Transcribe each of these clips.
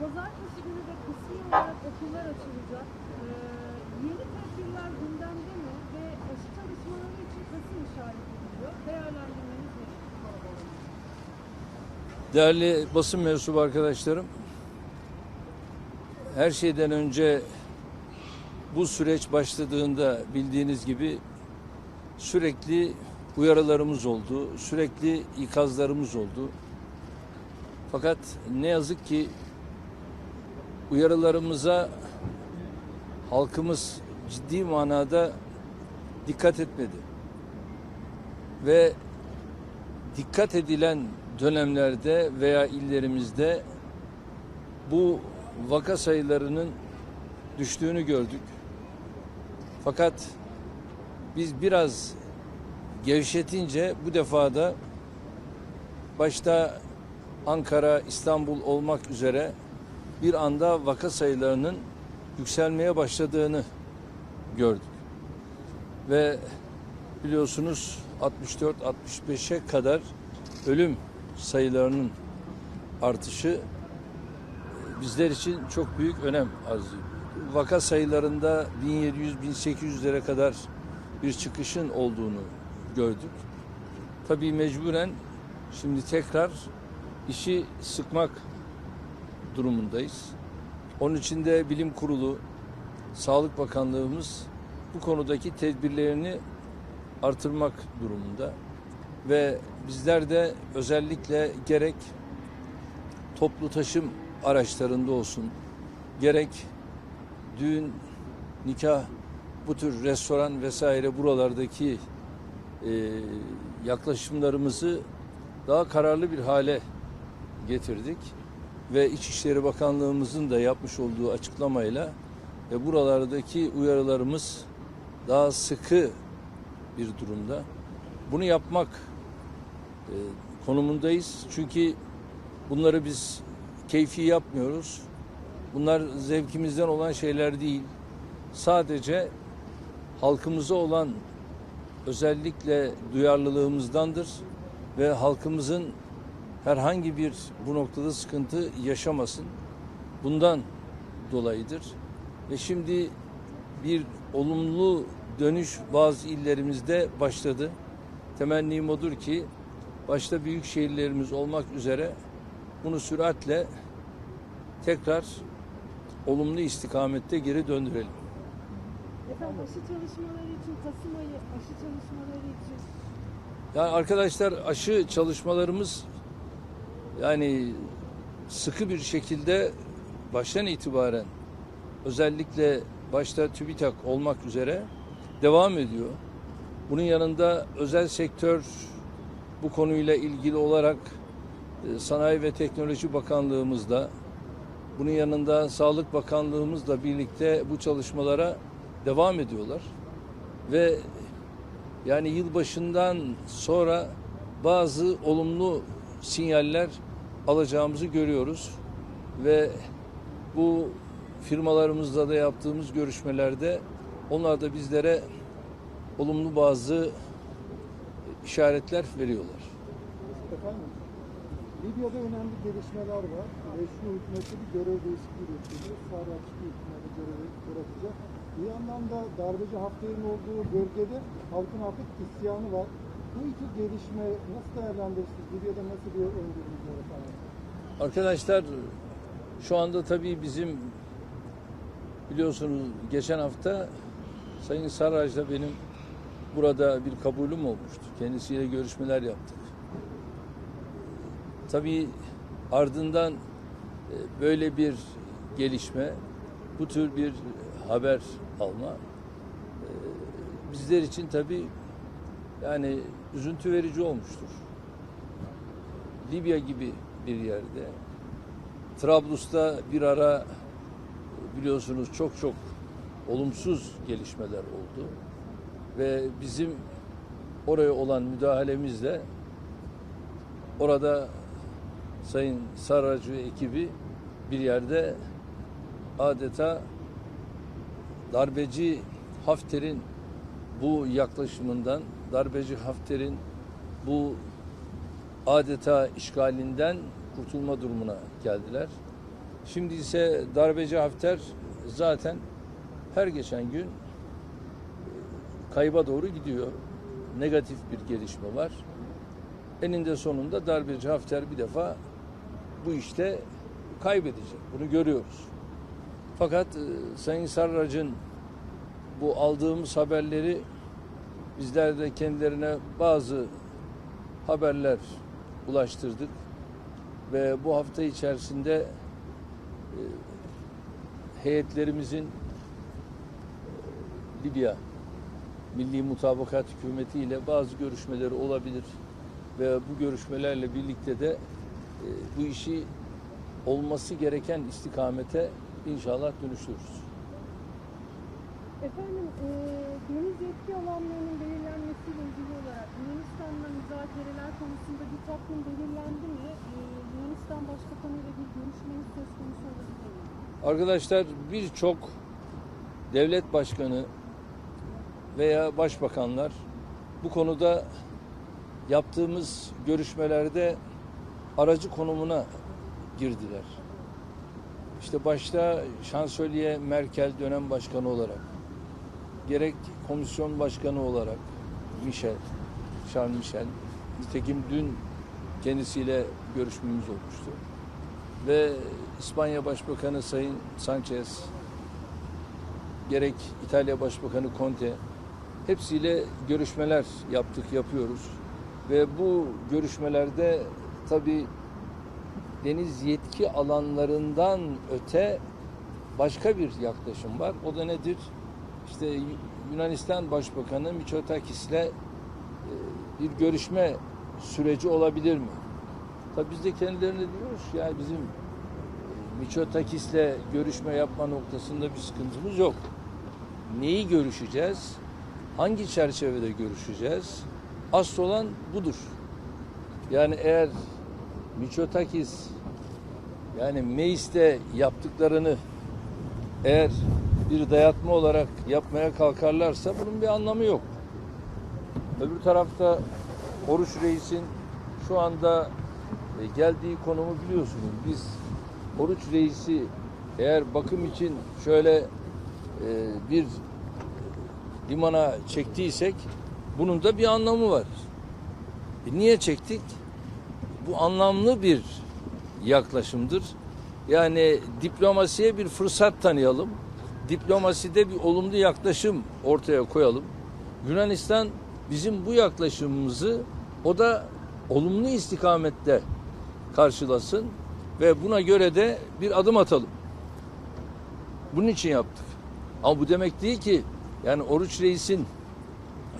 Pazartesi günü de kısmi olarak okullar açılacak. Ee, yeni tedbirler gündemde mi ve aşı çalışmaları için nasıl işaret ediliyor? Değerlendirmeniz ne? Değerli basın mensubu arkadaşlarım, her şeyden önce bu süreç başladığında bildiğiniz gibi sürekli uyarılarımız oldu, sürekli ikazlarımız oldu. Fakat ne yazık ki uyarılarımıza halkımız ciddi manada dikkat etmedi. Ve dikkat edilen dönemlerde veya illerimizde bu vaka sayılarının düştüğünü gördük. Fakat biz biraz gevşetince bu defada başta Ankara, İstanbul olmak üzere bir anda vaka sayılarının yükselmeye başladığını gördük. Ve biliyorsunuz 64-65'e kadar ölüm sayılarının artışı e, bizler için çok büyük önem arz ediyor. Vaka sayılarında 1700-1800'lere kadar bir çıkışın olduğunu gördük. Tabii mecburen şimdi tekrar işi sıkmak durumundayız. Onun için de Bilim Kurulu, Sağlık Bakanlığımız bu konudaki tedbirlerini artırmak durumunda ve bizler de özellikle gerek toplu taşım araçlarında olsun, gerek düğün, nikah, bu tür restoran vesaire buralardaki e, yaklaşımlarımızı daha kararlı bir hale getirdik ve İçişleri Bakanlığımızın da yapmış olduğu açıklamayla ve buralardaki uyarılarımız daha sıkı bir durumda. Bunu yapmak e, konumundayız. Çünkü bunları biz keyfi yapmıyoruz. Bunlar zevkimizden olan şeyler değil. Sadece halkımıza olan özellikle duyarlılığımızdandır ve halkımızın herhangi bir bu noktada sıkıntı yaşamasın. Bundan dolayıdır. Ve şimdi bir olumlu dönüş bazı illerimizde başladı. Temennim odur ki başta büyük şehirlerimiz olmak üzere bunu süratle tekrar olumlu istikamette geri döndürelim. Efendim aşı çalışmaları için Kasım ayı aşı çalışmaları için Yani arkadaşlar aşı çalışmalarımız yani sıkı bir şekilde baştan itibaren özellikle başta TÜBİTAK olmak üzere devam ediyor. Bunun yanında özel sektör bu konuyla ilgili olarak e, Sanayi ve Teknoloji Bakanlığımızla bunun yanında Sağlık Bakanlığımızla birlikte bu çalışmalara devam ediyorlar. Ve yani yılbaşından sonra bazı olumlu sinyaller alacağımızı görüyoruz ve bu firmalarımızla da yaptığımız görüşmelerde onlar da bizlere olumlu bazı işaretler veriyorlar. Efendim, Libya'da önemli gelişmeler var. Reşmi hükümeti bir görev değişikliği yapıyor. Sarraçlı hükümeti görevi bırakacak. Bir yandan da darbeci Hafter'in olduğu bölgede halkın artık isyanı var. Bu iki gelişme nasıl değerlendirirsiniz? Libya'da nasıl bir öngörünüz var? Arkadaşlar şu anda tabii bizim biliyorsunuz geçen hafta Sayın Sarraj'la benim burada bir kabulüm olmuştu. Kendisiyle görüşmeler yaptık. Tabii ardından e, böyle bir gelişme, bu tür bir haber alma e, bizler için tabii yani üzüntü verici olmuştur. Libya gibi bir yerde Trablus'ta bir ara biliyorsunuz çok çok olumsuz gelişmeler oldu ve bizim oraya olan müdahalemizle orada Sayın Sarracı ekibi bir yerde adeta darbeci Hafter'in bu yaklaşımından, darbeci Hafter'in bu adeta işgalinden kurtulma durumuna geldiler. Şimdi ise darbeci Hafter zaten her geçen gün e, kayba doğru gidiyor. Negatif bir gelişme var. Eninde sonunda darbeci Hafter bir defa bu işte kaybedecek. Bunu görüyoruz. Fakat e, Sayın Sarrac'ın bu aldığımız haberleri bizler de kendilerine bazı haberler ulaştırdık ve bu hafta içerisinde e, heyetlerimizin e, Libya Milli Mutabakat Hükümeti ile bazı görüşmeleri olabilir ve bu görüşmelerle birlikte de e, bu işi olması gereken istikamete inşallah dönüştürürüz. Efendim, e, deniz yetki alanlarının belirlenmesiyle ilgili olarak Yunanistan'la müzakereler konusunda bir takvim belirlendi mi? E, Yunanistan Başbakanı ile bir görüşmeniz söz konusu olabilir mi? Arkadaşlar birçok devlet başkanı veya başbakanlar bu konuda yaptığımız görüşmelerde aracı konumuna girdiler. İşte başta şansölye Merkel dönem başkanı olarak, gerek komisyon başkanı olarak Michel, Charles Michel, nitekim dün kendisiyle görüşmemiz olmuştu. Ve İspanya Başbakanı Sayın Sanchez, gerek İtalya Başbakanı Conte, hepsiyle görüşmeler yaptık, yapıyoruz. Ve bu görüşmelerde tabii deniz yetki alanlarından öte başka bir yaklaşım var. O da nedir? İşte Yunanistan Başbakanı Mitsotakis'le e, bir görüşme süreci olabilir mi? Tabii biz de kendilerine diyoruz yani bizim e, Mitsotakis'le görüşme yapma noktasında bir sıkıntımız yok. Neyi görüşeceğiz? Hangi çerçevede görüşeceğiz? Asıl olan budur. Yani eğer Mitsotakis yani Meis'te yaptıklarını eğer bir dayatma olarak yapmaya kalkarlarsa bunun bir anlamı yok. Öbür tarafta Oruç Reis'in şu anda e, geldiği konumu biliyorsunuz. Biz Oruç Reis'i eğer bakım için şöyle e, bir limana çektiysek bunun da bir anlamı var. E niye çektik? Bu anlamlı bir yaklaşımdır. Yani diplomasiye bir fırsat tanıyalım. Diplomaside bir olumlu yaklaşım ortaya koyalım. Yunanistan bizim bu yaklaşımımızı o da olumlu istikamette karşılasın ve buna göre de bir adım atalım. Bunun için yaptık. Ama bu demek değil ki yani Oruç Reis'in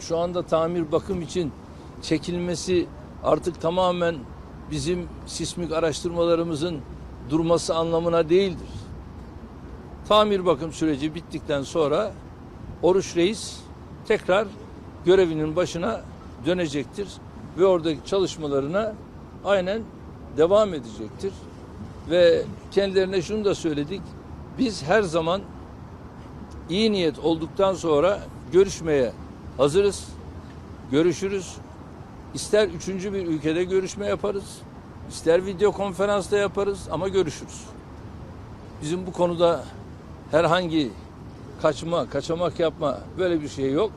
şu anda tamir bakım için çekilmesi artık tamamen bizim sismik araştırmalarımızın durması anlamına değildir. Tamir bakım süreci bittikten sonra Oruç Reis tekrar görevinin başına dönecektir ve oradaki çalışmalarına aynen devam edecektir. Ve kendilerine şunu da söyledik. Biz her zaman iyi niyet olduktan sonra görüşmeye hazırız. Görüşürüz. İster üçüncü bir ülkede görüşme yaparız. ister video konferansta yaparız ama görüşürüz. Bizim bu konuda herhangi kaçma, kaçamak yapma böyle bir şey yok.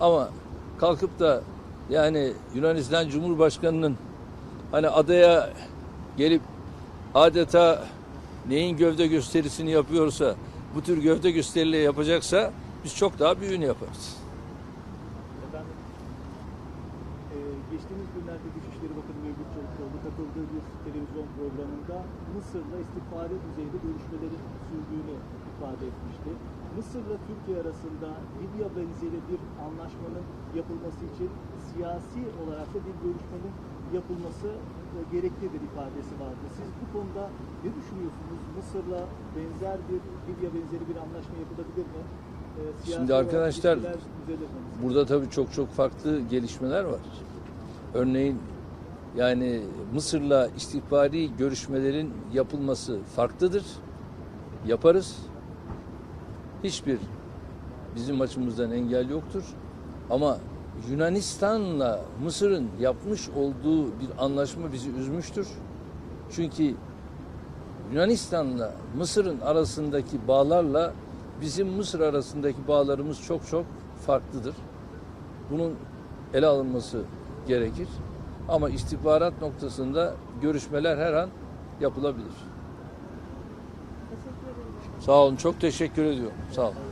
Ama kalkıp da yani Yunanistan Cumhurbaşkanı'nın hani adaya gelip adeta neyin gövde gösterisini yapıyorsa bu tür gövde gösterileri yapacaksa biz çok daha büyüğünü yaparız. Efendim, e, geçtiğimiz günlerde Dışişleri Bakanı Mevlüt Çavuşoğlu katıldığı bir televizyon programında Mısır'la istihbari düzeyde görüşmelerin sürdüğünü ifade etmişti. Mısır'la Türkiye arasında Libya benzeri bir anlaşmanın yapılması için siyasi olarak da bir görüşmenin yapılması e, gereklidir ifadesi vardı. Siz bu konuda ne düşünüyorsunuz? Mısır'la benzer bir Libya benzeri bir anlaşma yapılabilir mi? E, siyasi Şimdi arkadaşlar? Burada tabii çok çok farklı gelişmeler var. Örneğin yani Mısır'la istihbari görüşmelerin yapılması farklıdır. Yaparız. Hiçbir bizim açımızdan engel yoktur. Ama Yunanistan'la Mısır'ın yapmış olduğu bir anlaşma bizi üzmüştür. Çünkü Yunanistan'la Mısır'ın arasındaki bağlarla bizim Mısır arasındaki bağlarımız çok çok farklıdır. Bunun ele alınması gerekir. Ama istihbarat noktasında görüşmeler her an yapılabilir. Sağ olun. Çok teşekkür ediyorum. Sağ olun.